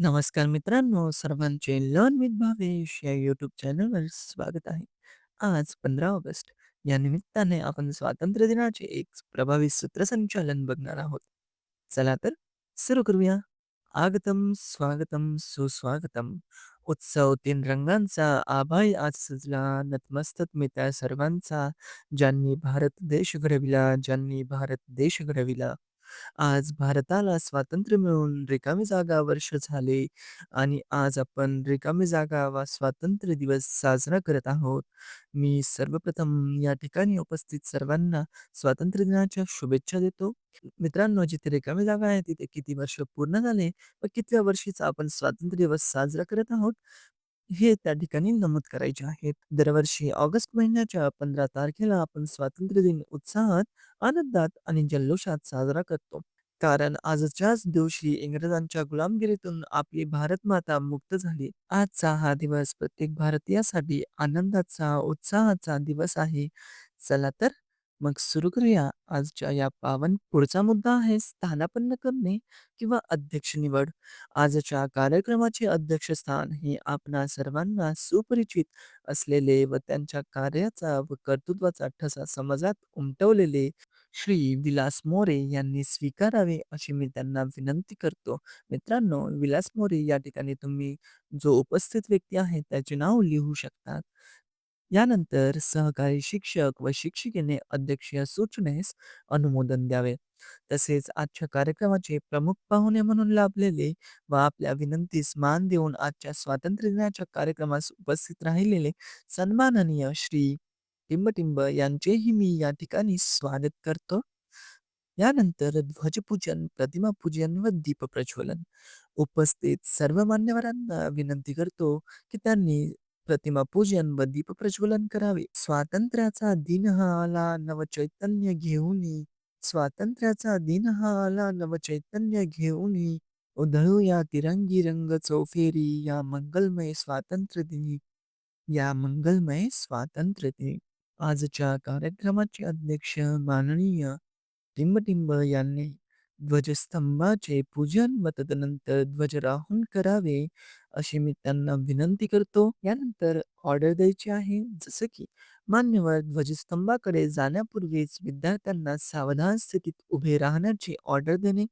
नमस्कार मित्रांनो, सर्वांचे लर्न विथ भावेश या यूट्यूब चॅनलवर स्वागत आहे. आज 15 ऑगस्ट या निमित्ताने आपण स्वातंत्र्य दिनाचे एक प्रभावी सूत्रसंचालन बघणार आहोत. चला तर सुरू करूया. आगतम, स्वागतम, सुस्वागतम. उत्सव तीन रंगांचा आभाय आज सजला, नतमस्तक मी त्या सर्वांचा, ज्यांनी भारत देश घडविला, ज्यांनी भारत देश घडविला. आज भारताला स्वातंत्र्य मिळून रिकामी जागा वर्ष झाले आणि आज आपण रिकामी जागा वा स्वातंत्र्य दिवस साजरा करत आहोत. मी सर्वप्रथम या ठिकाणी उपस्थित सर्वांना स्वातंत्र्य दिनाच्या शुभेच्छा देतो. मित्रांनो, जिथे रिकामी जागा आहे तिथे किती वर्ष पूर्ण झाले व कितव्या वर्षीचा आपण स्वातंत्र्य दिवस साजरा करत आहोत, हे त्या ठिकाणी नमूद करायचे आहेत. दरवर्षी ऑगस्ट महिन्याच्या 15 तारखेला आपण स्वातंत्र्य दिन उत्साहात, आनंदात आणि जल्लोषात साजरा करतो. कारण आजच्याच दिवशी इंग्रजांच्या गुलामगिरीतून आपली भारतमाता मुक्त झाली. आजचा हा दिवस प्रत्येक भारतीयासाठी आनंदाचा, उत्साहाचा दिवस आहे. चला तर मग सुरू करूया आजच्या या पावन पुढचा मुद्दा आहे स्थानापन्न करणे किंवा अध्यक्ष निवड. आजच्या कार्यक्रमाचे अध्यक्षस्थान हे आपणा सर्वांना सुपरिचित असलेले व त्यांच्या कार्याचा व कर्तृत्वाचा ठसा समाजात उमटवलेले श्री विलास मोरे यांनी स्वीकारावे अशी मी त्यांना विनंती करतो. मित्रांनो, विलास मोरे या ठिकाणी तुम्ही जो उपस्थित व्यक्ती आहे त्याचे नाव लिहू शकतात. यानंतर सहकारी शिक्षक व शिक्षिकेने अध्यक्षीय सूचनेस अनुमोदन द्यावे. तसेच आजच्या कार्यक्रमाचे प्रमुख पाहुणे म्हणून लाभलेले व आपल्या विनंतीस मान देऊन आजच्या स्वातंत्र्य दिनाच्या कार्यक्रमास उपस्थित राहिलेले सन्माननीय श्री टिंबटिंब यांचेही मी या ठिकाणी स्वागत करतो. यानंतर ध्वजपूजन, प्रतिमापूजन व दीपप्रज्वलन. उपस्थित सर्व मान्यवरांना विनंती करतो की त्यांनी प्रतिमा पूजन व दीप प्रज्वलन करावे. स्वातंत्र्याचा दिन हा आला नवचैतन्य घेऊन स्वातंत्र्याचा दिन हा आला नवचैतन्य घेऊनी, उधळूया तिरंगी रंग चौफेरी या मंगलमय स्वातंत्र्य दिनी, या मंगलमय स्वातंत्र्य दिनी. आजच्या कार्यक्रमाचे अध्यक्ष माननीय टिंबटिंब यांनी ध्वजस्तंभाचे पूजन व तदनंतर ध्वजारोहण करावे, अशी मी त्यांना विनंती करतो. यानंतर ऑर्डर द्यायची आहे. जसं की मान्यवर ध्वजस्तंभाकडे जाण्यापूर्वीच विद्यार्थ्यांना सावधान स्थितीत उभे राहण्याची ऑर्डर देणे.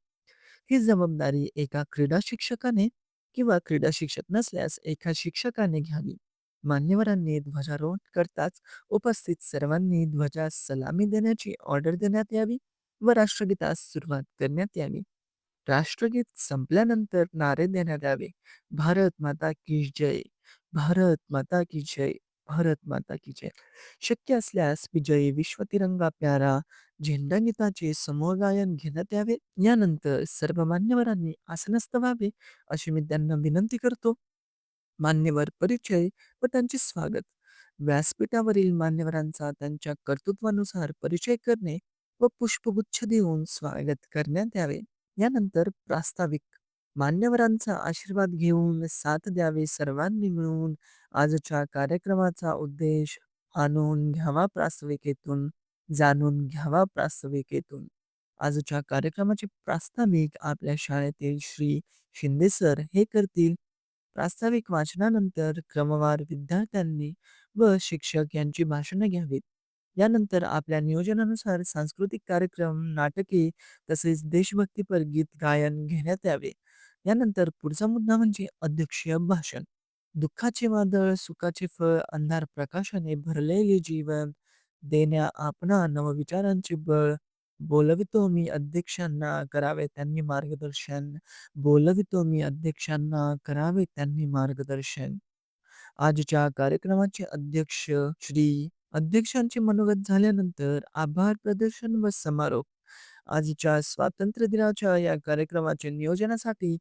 ही जबाबदारी एका क्रीडा शिक्षकाने किंवा क्रीडा शिक्षक नसल्यास एका शिक्षकाने घ्यावी. मान्यवरांनी ध्वजारोहण करताच उपस्थित सर्वांनी ध्वजास सलामी देण्याची ऑर्डर देण्यात यावी व राष्ट्रगीतास सुरुवात करण्यात यावी. राष्ट्रगीत संपल्यानंतर नारे देण्यात यावे. भारत माता की जय, भारत माता की जय, भारत माता की जय. शक्य असल्यास विजयी विश्व तिरंगा प्यारा समूह गायन घेण्यात यावे. यानंतर सर्व मान्यवरांनी आसनस्थ व्हावे, अशी मी त्यांना विनंती करतो. मान्यवर परिचय व त्यांचे स्वागत. व्यासपीठावरील मान्यवरांचा त्यांच्या कर्तृत्वानुसार परिचय करणे व पुष्पगुच्छ देऊन स्वागत करण्यात यावे. यानंतर प्रास्ताविक. मान्यवरांचा आशीर्वाद घेऊन साथ द्यावे सर्वांनी मिळून आजच्या कार्यक्रमाचा उद्देश आणून घ्यावा प्रास्ताविकेतून, जाणून घ्यावा प्रास्ताविकेतून. आजच्या कार्यक्रमाचे प्रास्ताविक आपल्या शाळेतील श्री शिंदे सर हे करतील. प्रास्ताविक वाचनानंतर क्रमवार विद्यार्थ्यांनी व शिक्षक यांची भाषणं घ्यावीत. यानंतर आपल्या नियोजनानुसार सांस्कृतिक कार्यक्रम, नाटके तसेच देशभक्तीपर गीत गायन घेण्यात यावे. यानंतर पुढचा मुद्दा म्हणजे अध्यक्षीय भाषण. दुःखाचे वादळ, सुखाचे फळ, अंधार प्रकाशाने भरलेले जीवन देण्या आपणा नवविचारांचे बळ, बोलवितो मी अध्यक्षांना करावे त्यांनी मार्गदर्शन, बोलवितो मी अध्यक्षांना करावे त्यांनी मार्गदर्शन. आजच्या कार्यक्रमाचे अध्यक्ष श्री. अध्यक्षांची मनोगत झाल्यानंतर आभार प्रदर्शन व समारोप. आजच्या स्वातंत्र्य दिनाच्या या कार्यक्रमाच्या नियोजनासाठी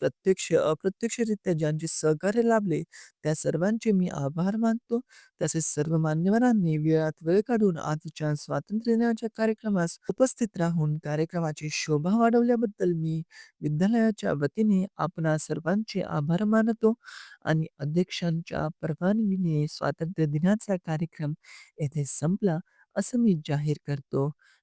प्रत्यक्ष अप्रत्यक्षरित्या ज्यांचे सहकार्य लाभले त्या सर्वांचे मी आभार मानतो. तसेच सर्व मान्यवरांनी वेळात वेळ काढून आजच्या स्वातंत्र्य दिनाच्या कार्यक्रमास उपस्थित राहून कार्यक्रमाची शोभा वाढवल्याबद्दल मी विद्यालयाच्या वतीने आपणा सर्वांचे आभार मानतो आणि अध्यक्षांच्या परवानगीने स्वातंत्र्य दिनाचा कार्यक्रम येथे संपला, असं मी जाहीर करतो.